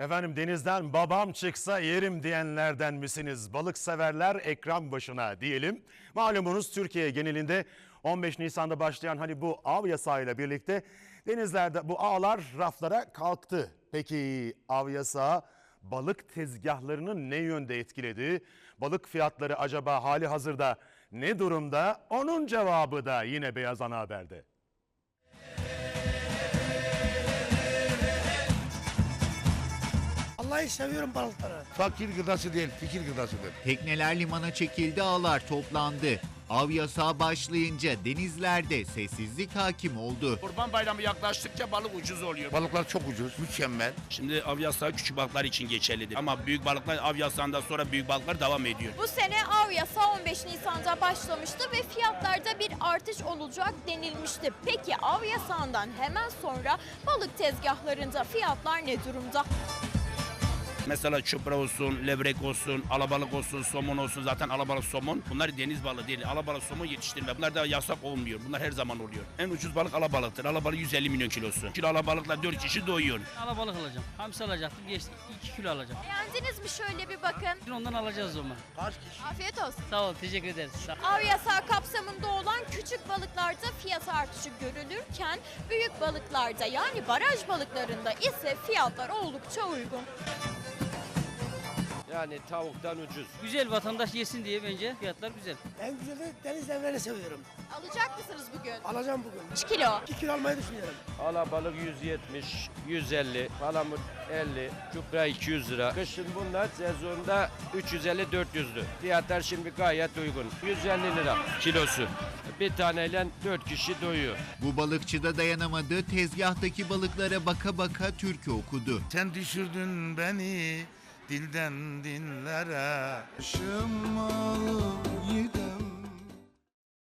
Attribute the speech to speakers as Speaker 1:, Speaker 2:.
Speaker 1: Efendim denizden babam çıksa yerim diyenlerden misiniz? Balık severler ekran başına diyelim. Malumunuz Türkiye genelinde 15 Nisan'da başlayan hani bu av yasağıyla birlikte denizlerde bu ağlar raflara kalktı. Peki av yasağı balık tezgahlarını ne yönde etkiledi? Balık fiyatları acaba hali hazırda ne durumda? Onun cevabı da yine Beyaz Ana Haber'de.
Speaker 2: Vallahi seviyorum balıkları.
Speaker 3: Fakir gıdası değil, fikir gıdasıdır.
Speaker 4: Tekneler limana çekildi, ağlar toplandı. Av yasağı başlayınca denizlerde sessizlik hakim oldu.
Speaker 5: Kurban bayramı yaklaştıkça balık ucuz oluyor.
Speaker 3: Balıklar çok ucuz, mükemmel.
Speaker 5: Şimdi av yasağı küçük balıklar için geçerlidir. Ama büyük balıklar av yasağından sonra büyük balıklar devam ediyor.
Speaker 6: Bu sene av yasağı 15 Nisan'da başlamıştı ve fiyatlarda bir artış olacak denilmişti. Peki av yasağından hemen sonra balık tezgahlarında fiyatlar ne durumda?
Speaker 5: Mesela çupra olsun, levrek olsun, alabalık olsun, somon olsun. Zaten alabalık somon. Bunlar deniz balığı değil. Alabalık somon yetiştirme. Bunlar da yasak olmuyor. Bunlar her zaman oluyor. En ucuz balık alabalıktır. Alabalık 150 milyon kilosu. Kilo alabalıkla 4 kişi doyuyor.
Speaker 7: Alabalık alacağım. Hamsi alacaktım. Geçti. 2 kilo alacağım.
Speaker 6: Beğendiniz mi şöyle bir bakın.
Speaker 7: Dün ondan alacağız o zaman.
Speaker 6: Afiyet olsun.
Speaker 7: Sağ ol. Teşekkür ederiz. Sağ
Speaker 6: Av yasağı kapsamında olan küçük balıklarda fiyat artışı görülürken büyük balıklarda yani baraj balıklarında ise fiyatlar oldukça uygun.
Speaker 8: Yani tavuktan ucuz.
Speaker 7: Güzel vatandaş yesin diye bence fiyatlar güzel.
Speaker 2: En güzeli deniz devlerini seviyorum.
Speaker 6: Alacak mısınız bugün?
Speaker 2: Alacağım bugün.
Speaker 6: 3 kilo.
Speaker 2: 2 kilo almayı düşünüyorum.
Speaker 8: Alabalık 170, 150, palamut 50, çupra 200 lira. Kışın bunlar sezonda 350-400'lü. Fiyatlar şimdi gayet uygun. 150 lira kilosu. Bir taneyle 4 kişi doyuyor.
Speaker 4: Bu balıkçı da dayanamadı, tezgahtaki balıklara baka baka türkü okudu.
Speaker 3: Sen düşürdün beni dilden dinlere. Başım alıp